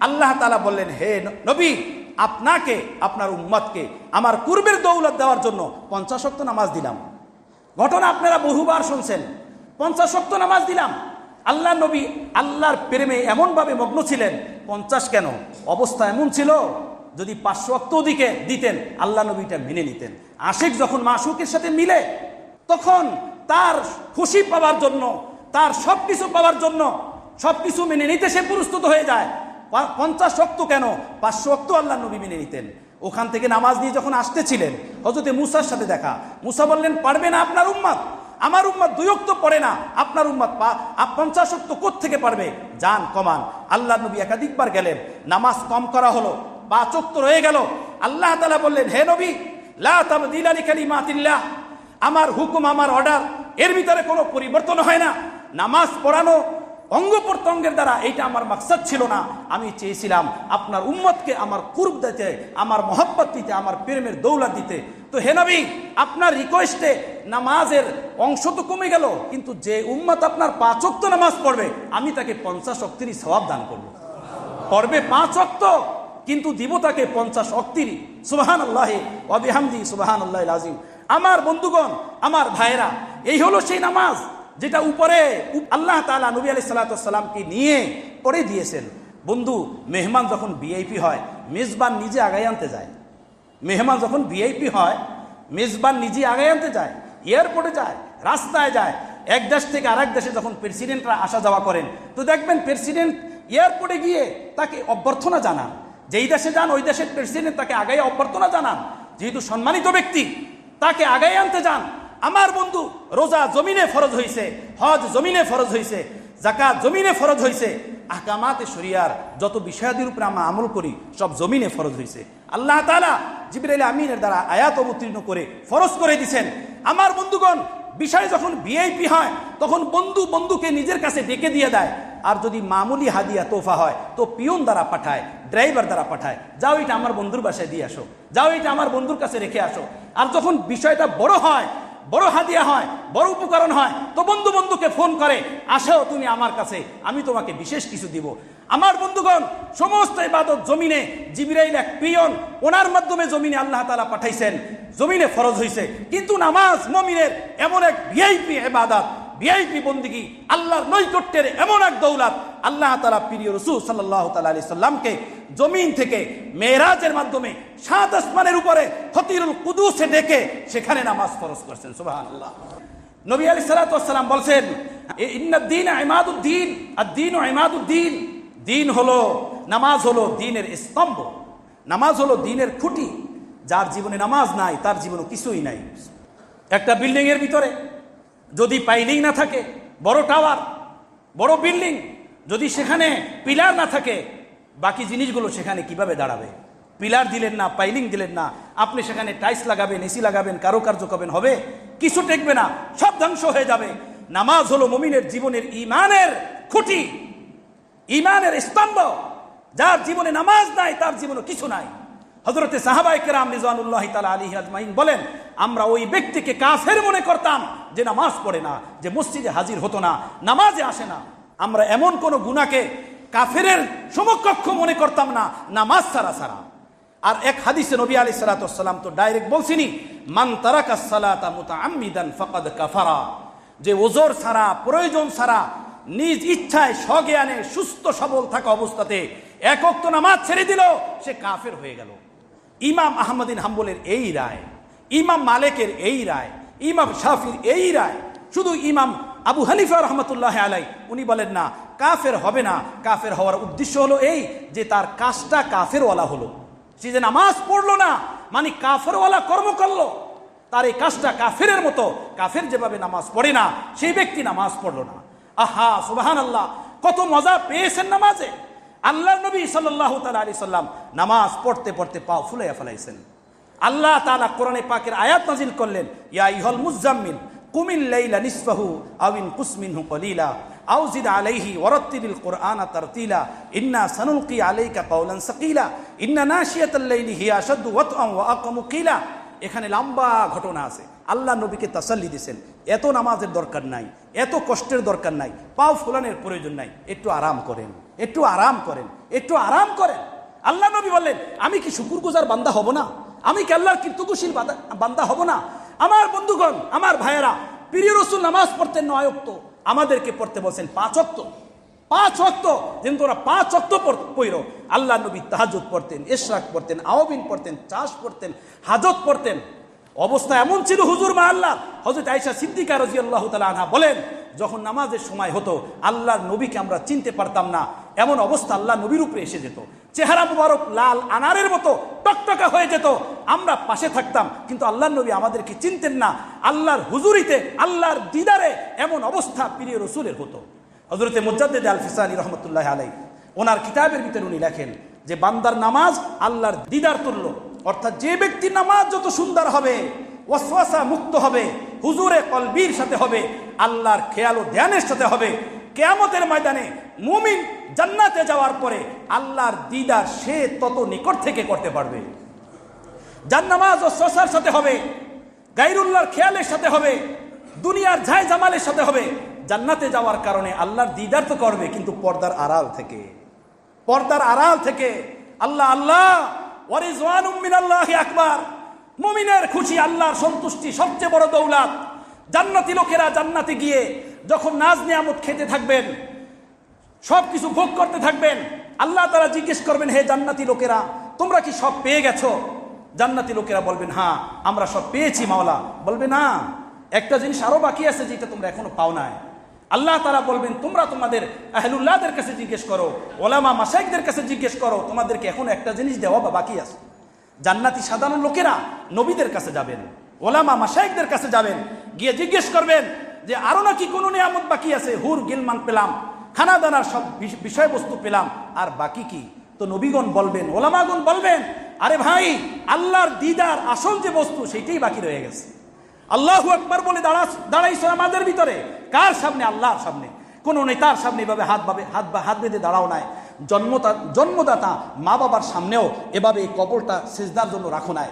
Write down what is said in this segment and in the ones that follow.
আল্লাহ তালা বললেন, হে নবী, আপনাকে, আপনার উম্মতকে আমার কুরবের দৌলত দেওয়ার জন্য পঞ্চাশক্ত নামাজ দিলাম। ঘটনা আপনারা বহুবার শুনছেন। পঞ্চাশ শক্ত নামাজ দিলাম। আল্লাহ নবী আল্লাহর প্রেমে এমনভাবে মগ্ন ছিলেন, পঞ্চাশ কেন? অবস্থা এমন ছিল, যদি পাঁচশো অক্ত দিকে দিতেন, আল্লাহ নবীটা মেনে নিতেন। আশিক যখন মাসুকের সাথে মিলে, তখন তার খুশি পাওয়ার জন্য, তার সব কিছু পাওয়ার জন্য সব কিছু মেনে নিতে সে প্রস্তুত হয়ে যায়। পঞ্চাশ শক্ত কেন? পাঁচশো অক্ত আল্লাহ নবী মেনে নিতেন। ওখান থেকে নামাজ নিয়ে যখন আসতেছিলেন হজরতে মুসার সাথে দেখা। মুসা বললেন, পারবে না আপনার উম্মাদ আমার উম্মাদ দুই অক্ত পড়ে না। আপনার উম্মাদ পা- আপ- পঞ্চাশ অক্ত থেকে পারবে? যান, কমান। আল্লাহ নবী একাধিকবার গেলেন। নামাজ কম করা হলো। পাঁচ অক্ত রয়ে গেল। আল্লাহ তালা বললেন, হে নবী, লা তাবদিলা লিকালিমাতিল্লাহ। আমার হুকুম, আমার অর্ডার, এর ভিতরে কোনো পরিবর্তন হয় না। নামাজ পড়ানো অঙ্গ প্রত্যঙ্গের দ্বারা এইটা আমার মাকসাদ ছিল না। আমি চেয়েছিলাম আপনার উম্মতকে, আমার কুরব দিতে, আমার মহব্বত দিতে, আমার প্রেমের দৌলা দিতে। তো হে নবী, আপনার রিকোয়েস্টে নামাজের অংশ তো কমে গেল, কিন্তু যে উম্মত আপনার পাঁচ অক্ত নামাজ পড়বে, আমি তাকে পঞ্চাশ অক্তিরই সবাব দান করব। পড়বে পাঁচ অক্ত কিন্তু দিব তাকে পঞ্চাশ অক্তির সুবাহান আল্লাহ অবিহামদি সুবাহান আল্লাহ আজিম আমার বন্ধুগণ, আমার ভাইরা এই হলো সেই নামাজ। যেটা উপরে উপ- আল্লাহ তালা নবী আলি সাল্লাতামকে নিয়ে পড়ে দিয়েছেন। বন্ধু, মেহমান যখন ভিআইপি হয়, মেজবান নিজে আগায় আনতে যায়। মেহমান যখন ভিআইপি হয়, মেজবান নিজে আগায় আনতে যায়, এয়ারপোর্টে যায়, রাস্তায় যায়, এক দেশ থেকে আরেক দেশে যখন প্রেসিডেন্টরা আসা যাওয়া করেন, তো দেখবেন প্রেসিডেন্ট এয়ারপোর্টে গিয়ে তাকে অভ্যর্থনা জানান। যেই দেশে যান, ওই দেশের প্রেসিডেন্ট তাকে আগায় অভ্যর্থনা জানান। যেহেতু সম্মানিত ব্যক্তি, তাকে আগায় আনতে যান। আমার বন্ধু রোজা জমিনে ফরজ হয়েছে হজ জমিনে ফরজ হয়েছে জাকাত জমিনে ফরজ হয়েছে আহকামাতে শরিয়ার যত বিষয়াদির উপরে আমরা আমল করি, সব জমিনে ফরজ হয়েছে আল্লাহ তালা জিবরাইল আমিনের দ্বারা আয়াত অবতীর্ণ করে ফরজ করে দিছেন। আমার বন্ধুগণ, বিষয় যখন ভিআইপি হয়, তখন বন্ধু বন্ধুকে নিজের কাছে ডেকে দিয়ে দেয়। আর যদি মামুলি হাদিয়া তোফা হয়, তো পিয়ন দ্বারা পাঠায়, ড্রাইভার দ্বারা পাঠায়। যাও এটা আমার বন্ধুর বাসায় দিয়ে আসো, যাও এটা আমার বন্ধুর কাছে রেখে আসো। আর যখন বিষয়টা বড় হয় বড় হাদিয়া হয়, বড় উপকরণ হয়, তো বন্ধু বন্ধুকে ফোন করে, আসো তুমি আমার কাছে, আমি তোমাকে বিশেষ কিছু দিব। আমার বন্ধুগণ, সমস্ত ইবাদত জমিনে জিবিরাইল এক পিয়ন, ওনার মাধ্যমে জমিনে আল্লাহ তালা পাঠাইছেন। জমিনে ফরজ হয়েছে কিন্তু নামাজ মমিনের এমন এক ভিআইপি এবাদত ভিআইপি বন্দিগি, আল্লাহর নৈকট্যের এমন এক দৌলাত, আল্লাহ তালা প্রিয় রসুল সাল্লাহ তালা আলি সাল্লামকে জমিন থেকে মেয়েরাজের মাধ্যমে সাত আসমানের উপরে ফতিরুল কুদুসে ডেকে সেখানে নামাজ ফরজ করছেন সুবাহ আল্লাহ নবী আলী সালাতাম বলছেন ইন্দিন ইমাদুদ্দিন, আর দিন ও দিন হলো, নামাজ হলো দিনের স্তম্ভ। নামাজ হলো দিনের খুঁটি, যার জীবনে নামাজ নাই, তার জীবনে কিছুই নাই। একটা বিল্ডিং এর ভিতরে যদি পাইলিং না থাকে, বড় টাওয়ার, বড় বিল্ডিং, যদি সেখানে পিলার না থাকে বাকি জিনিসগুলো সেখানে কীভাবে দাঁড়াবে? পিলার দিলেন না, পাইলিং দিলেন না, আপনি সেখানে টাইলস লাগাবেন, এসি লাগাবেন, কারুকার্য করবেন, হবে? কিছু টেকবে না, সব ধ্বংস হয়ে যাবে। নামাজ হলো মমিনের জীবনের ইমানের খুঁটি ইমানের স্তম্ভ। যার জীবনে নামাজ নাই, তার জীবনে কিছু নাই। হজরতে সাহাবাই কেরাম রিজওয়ানুল্লাহ তালা আলী আজমাইন বলেন, আমরা ওই ব্যক্তিকে কাফের মনে করতাম যে নামাজ পড়ে না, যে মসজিদে হাজির হতো না, নামাজে আসে না। আমরা এমন কোন গুণাকে কাফেরের সমকক্ষ মনে করতাম না, নামাজ সারা সারা আর এক হাদিসে নবী আলী সালাতাম তো ডাইরেক্ট বলছিনি মান তারাকা কাফারা। যে ওজোর সারা প্রয়োজন সারা নিজ ইচ্ছায় স্বজ্ঞানে সুস্থ সবল থাকা অবস্থাতে একক তো নামাজ ছেড়ে দিল, সে কাফের হয়ে গেল। ইমাম আহমদিন হাম্বলের এই রায়, ইমাম মালেকের এই রায়, ইমাম শাফির এই রায়, শুধু ইমাম আবু হানিফা রহমতুল্লাহ আলাই উনি বলেন না কাফের হবে না। কাফের হওয়ার উদ্দেশ্য হলো এই যে তার কাজটা কাফেরওয়ালা হলো। সে যে নামাজ পড়ল না মানে কাফেরওয়ালা কর্ম করল। তার এই কাজটা কাফেরের মতো। কাফের যেভাবে নামাজ পড়ে না, সেই ব্যক্তি নামাজ পড়ল না। আহা সুবাহান আল্লাহ কত মজা পেয়েছেন নামাজে। আল্লাহ নবী সাল্লাহ তালা আলি সাল্লাম নামাজ পড়তে পড়তে পা ফুলাইয়া ফেলাইছেন। আল্লাহ তালা কোরআনে পাকের আয়াত নাজিল করলেন, ইয়া ইহল মুজাম্মিল কুমিল লাইলা নিসফাহু আউইন কুসমিনহু কলিলা। আও জিদ আলাইহি ওয়ারাত্তিলিল কুরআনা তারতিলা, ইন্না সানুলকি আলাইকা কাওলান সাকিলা, ইন্না নাশিয়াতাল লাইলি হিয়া ওয়া আকামু কিলা। এখানে লম্বা ঘটনা আছে। আল্লাহ নবীকে তাসাল্লি দিয়েছেন এত নামাজের দরকার নাই, এত কষ্টের দরকার নাই, পাও ফুলানের প্রয়োজন নাই। একটু আরাম করেন, একটু আরাম করেন, একটু আরাম করেন। আল্লাহ নবী বললেন, আমি কি শুকুর গুজার বান্দা হব না? আমি কি আল্লাহর কীর্তকুশীল বান্দা- হব না? আমার বন্ধুগণ, আমার ভাইয়েরা প্রিয় রসুল নামাজ পড়তেন নয় অক্ত আমাদেরকে পড়তে বলছেন পাঁচ অক্ত পাঁচ অক্ত যেন তোমরা পাঁচ অক্ত পড়ল আল্লাহ নবী তাহাজুদ পড়তেন, ইশরাক পড়তেন আওবিন পড়তেন, চাষ পড়তেন, হাজত পড়তেন। অবস্থা এমন ছিল হুজুর মা আল্লাহ। হজরত আইসা সিদ্দিকা রাজি আল্লাহ আনহা বলেন, যখন নামাজের সময় হতো, আল্লাহর নবীকে আমরা চিনতে পারতাম না। এমন অবস্থা আল্লাহ নবীর উপরে এসে যেত। চেহারা মুবারক লাল আনারের মতো টকটকা হয়ে যেত। আমরা পাশে থাকতাম, কিন্তু আল্লাহর নবী আমাদেরকে চিনতেন না। আল্লাহর হুজুরিতে, আল্লাহর দিদারে এমন অবস্থা প্রিয় রসুলের হতো। হজরতে মুজাদ্দেদ আল ফিসানি রহমতুল্লাহ আলাই ওনার কিতাবের ভিতরে উনি লেখেন যে, বান্দার নামাজ আল্লাহর দিদার তুল্য। অর্থাৎ যে ব্যক্তির নামাজ যত সুন্দর হবে, ওয়াসওয়াসা মুক্ত হবে, হুজুরে কলবির সাথে হবে, আল্লাহর খেয়াল ও ধ্যানের সাথে হবে কেয়ামতের ময়দানে মুমিন জান্নাতে যাওয়ার পরে আল্লাহর দিদার সে তত নিকট থেকে করতে পারবে। জান্নামাজ ও শশার সাথে হবে গাইরুল্লাহর খেয়ালের সাথে হবে, দুনিয়ার ঝাই জামালের সাথে হবে। জান্নাতে যাওয়ার কারণে আল্লাহর দিদার তো করবে, কিন্তু পর্দার আড়াল থেকে। পর্দার আড়াল থেকে আল্লাহ আল্লাহ, ওয়ারিজওয়ানুম মিনাল্লাহি আকবার। মুমিনের খুশি আল্লাহর সন্তুষ্টি সবচেয়ে বড় দৌলাত। জান্নাতি লোকেরা জান্নাতে গিয়ে যখন নাজ নিয়ামত খেতে থাকবেন সব কিছু ভোগ করতে থাকবেন, আল্লাহ তারা জিজ্ঞেস করবেন, হে জান্নাতি লোকেরা, তোমরা কি সব পেয়ে গেছো? জান্নাতি লোকেরা বলবেন হ্যাঁ আমরা সব পেয়েছি মাওলা। বলবে, না, একটা জিনিস আরও বাকি আছে যেটা তোমরা এখনও পাও নাই। আল্লাহ তারা বলবেন, তোমরা তোমাদের আহলুল্লাহদের কাছে জিজ্ঞেস করো, ওলামা মাসাইকদের কাছে জিজ্ঞেস করো, তোমাদেরকে এখন একটা জিনিস দেওয়া বা বাকি আছে। জান্নাতি সাধারণ লোকেরা নবীদের কাছে যাবেন, ওলামা মাসাইকদের কাছে যাবেন, গিয়ে জিজ্ঞেস করবেন যে আরও নাকি কোনো নিয়ামত বাকি আছে? হুর গিলমান পেলাম। খানা দানার সব বিষয়বস্তু পেলাম। আর বাকি কি? তো নবীগণ বলবেন, ওলামাগণ বলবেন, আরে ভাই, আল্লাহর দিদার আসল যে বস্তু সেটাই বাকি রয়ে গেছে। আল্লাহু একবার বলে দাঁড়া দাঁড়াইছো আমাদের ভিতরে। কার সামনে? আল্লাহর সামনে। কোন নেতার সামনে এভাবে হাত ভাবে হাত বা হাত বেঁধে দাঁড়াও নাই। জন্মতা জন্মদাতা মা বাবার সামনেও এভাবে এই কবরটা, সেজদার জন্য রাখো নাই।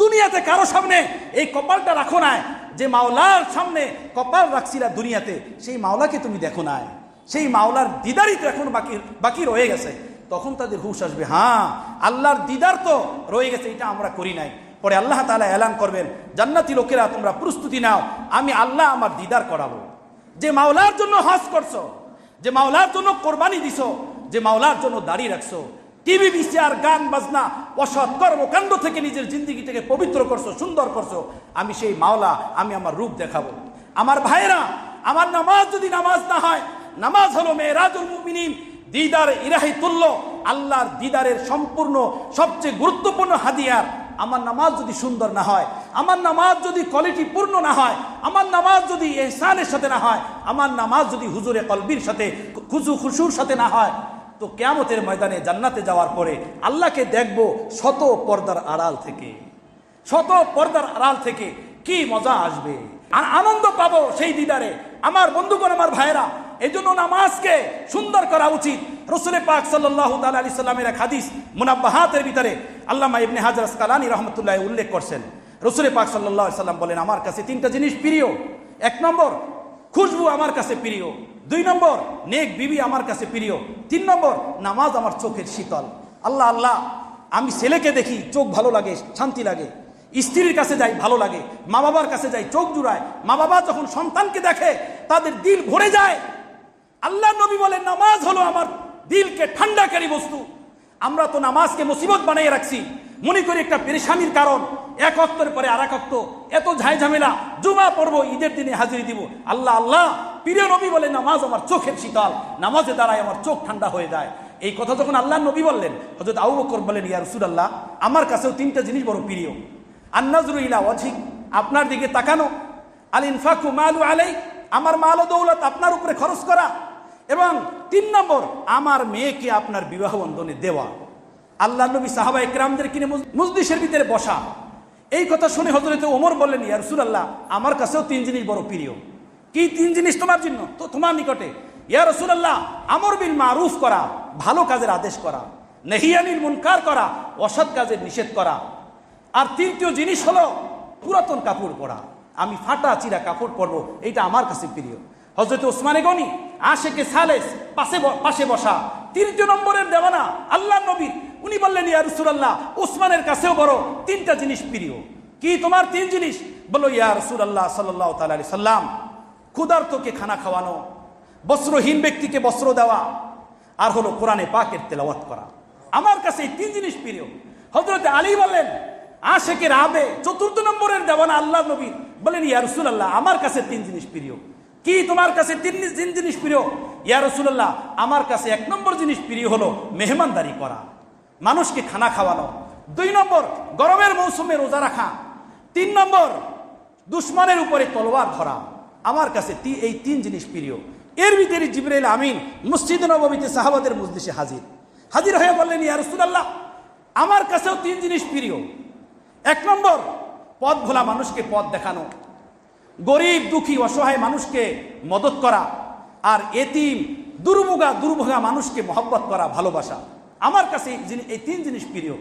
দুনিয়াতে কারও সামনে এই কপালটা রাখো না যে মাওলার সামনে কপাল রাখছিলা দুনিয়াতে, সেই মাওলাকে তুমি দেখো না সেই মাওলার দিদারই তো এখন বাকি বাকি রয়ে গেছে। তখন তাদের হুশ আসবে হ্যাঁ আল্লাহর দিদার তো রয়ে গেছে, এটা আমরা করি নাই। পরে আল্লাহ তাআলা এলান করবেন, জান্নাতি লোকেরা, তোমরা প্রস্তুতি নাও, আমি আল্লাহ আমার দিদার করাবো। যে মাওলার জন্য হজ করছ, যে মাওলার জন্য কোরবানি দিছো, যে মাওলার জন্য দাড়ি রাখছো টিভি বিসিআর গান, বাজনা, অসৎ কর্মকাণ্ড থেকে নিজের জিন্দিগিটাকে পবিত্র করছ, সুন্দর করছ, আমি সেই মাওলা, আমি আমার রূপ দেখাবো। আমার ভাইয়েরা, আমার নামাজ যদি নামাজ না হয়, নামাজ হলো মেয়েরাজুল মুমিনিন, দিদার ইরাহি তুল্য আল্লাহর দিদারের সম্পূর্ণ, সবচেয়ে গুরুত্বপূর্ণ হাদিয়ার। আমার নামাজ যদি সুন্দর না হয়, আমার নামাজ যদি কোয়ালিটি পূর্ণ না হয়, আমার নামাজ যদি এহসানের সাথে না হয়, আমার নামাজ যদি হুজুরে কলবির সাথে খুশু খুশুর সাথে না হয় তো কেয়ামতের ময়দানে জান্নাতে যাওয়ার পরে আল্লাহকে দেখব শত পর্দার আড়াল থেকে। শত পর্দার আড়াল থেকে কি মজা আসবে? আর আনন্দ পাবো সেই দিদারে। আমার বন্ধুগণ, আমার ভাইয়েরা এই জন্য নামাজকে সুন্দর করা উচিত। রসুল পাক সাল্লাহ তাল আলি সাল্লামের এক হাদিস মুনাব্বাহাতের ভিতরে আল্লামা ইবনে হাজার আসকালানি রহমতুল্লাহ উল্লেখ করছেন। রসুল পাক সাল্লাহ সাল্লাম বলেন, আমার কাছে তিনটা জিনিস প্রিয়। এক নম্বর খুশবু আমার কাছে প্রিয়। দুই নম্বর, নেক বিবি আমার কাছে প্রিয়। তিন নম্বর, নামাজ আমার চোখের শীতল। আল্লাহ আল্লাহ, আমি ছেলেকে দেখি চোখ ভালো লাগে, শান্তি লাগে। স্ত্রীর কাছে যাই ভালো লাগে মা বাবার কাছে যাই চোখ জুড়ায়। মা বাবা যখন সন্তানকে দেখে, তাদের দিল ভরে যায়। আল্লাহ নবী বলে নামাজ হলো আমার দিলকে ঠান্ডাকারী বস্তু। আমরা তো নামাজকে মুসিবত বানিয়ে রাখছি। মনে করি একটা পেরেশানির কারণ। এক অক্তর পরে আর এক অক্ত। এত ঝাই ঝামেলা জুমা পড়ব, ঈদের দিনে হাজিরি দিব। আল্লাহ আল্লাহ, প্রিয় নবী বলে নামাজ আমার চোখের শীতল। নামাজে দাঁড়ায় আমার চোখ ঠান্ডা হয়ে যায়। এই কথা যখন আল্লাহ নবী বললেন হজরত আবু বকর বলেন, ইয়া রাসূলুল্লাহ, আমার কাছেও তিনটা জিনিস বড় প্রিয়। আন্নাজরু ইলা ওয়াজিক আপনার দিকে তাকানো। আল ইনফাকু মালু আলাই আমার মাল দৌলত আপনার উপরে খরচ করা। এবং তিন নম্বর, আমার মেয়েকে আপনার বিবাহ বন্ধনে দেওয়া। আল্লাহ নবী সাহাবা একরামদের কিনে মুজ- মুজলিসের ভিতরে বসা। এই কথা শুনে হজরতে ওমর বললেন, ইয়া আল্লাহ আমার কাছেও তিন জিনিস বড় প্রিয়। কি তিন জিনিস তোমার জন্য? তো তোমার নিকটে। ইয়া রাসূলুল্লাহ, আমর বিল মারুফ করা, ভালো কাজের আদেশ করা। নেহিয়ানিল মুনকার করা, অসৎ কাজের নিষেধ করা। আর তৃতীয় জিনিস হলো পুরাতন কাপড় পরা। আমি ফাটা, চিরা কাপড় পরবো এটা আমার কাছে প্রিয়। হজরত ওসমানে গনি, আশেকে সালেস, পাশে পাশে বসা। তৃতীয় নম্বরের দেওয়ানা, আল্লাহ নবী উনি বললেন, ইয়া রসুলাল্লাহ, ওসমানের কাছেও বড় তিনটা জিনিস প্রিয়। কি তোমার তিন জিনিস? বলো ইয়া রসুলাল্লাহ সাল্লাহ তালি সাল্লাম, ক্ষুধার্তকে খানা খাওয়ানো, বস্ত্রহীন ব্যক্তিকে বস্ত্র দেওয়া, আর হলো কোরআনে পাকের তেলাওয়াত করা। আমার কাছে এই তিন জিনিস প্রিয়। হজরত আলী বললেন, আশেকের আবে চতুর্থ নম্বরের দেওয়ানা আল্লাহ নবী বলেন ইয়া রসুলাল্লাহ, আমার কাছে তিন জিনিস প্রিয়। কি তোমার কাছে তিন তিন জিনিস প্রিয়? ইয়া রসুলাল্লাহ, আমার কাছে এক নম্বর জিনিস প্রিয় হলো মেহমানদারি করা। মানুষকে খানা খাওয়ানো। দুই নম্বর, গরমের মৌসুমে রোজা রাখা। তিন নম্বর, দুশ্মনের উপরে তলোয়ার ধরা। আমার কাছে এই তিন জিনিস প্রিয়। এর ভিতরে জিবরাইল আমিন মসজিদ নবমীতে সাহাবাদের মজলিসে হাজির। হাজির হয়ে বললেন, ইয়া রসুলাল্লাহ, আমার কাছেও তিন জিনিস প্রিয়। এক নম্বর পথ ভোলা মানুষকে পথ দেখানো। গরিব, দুঃখী, অসহায় মানুষকে মদত করা আর এতিম, দুর্ভোগা দুর্ভোগা মানুষকে মহব্বত করা, ভালোবাসা। আমার কাছে এই তিন জিনিস প্রিয়।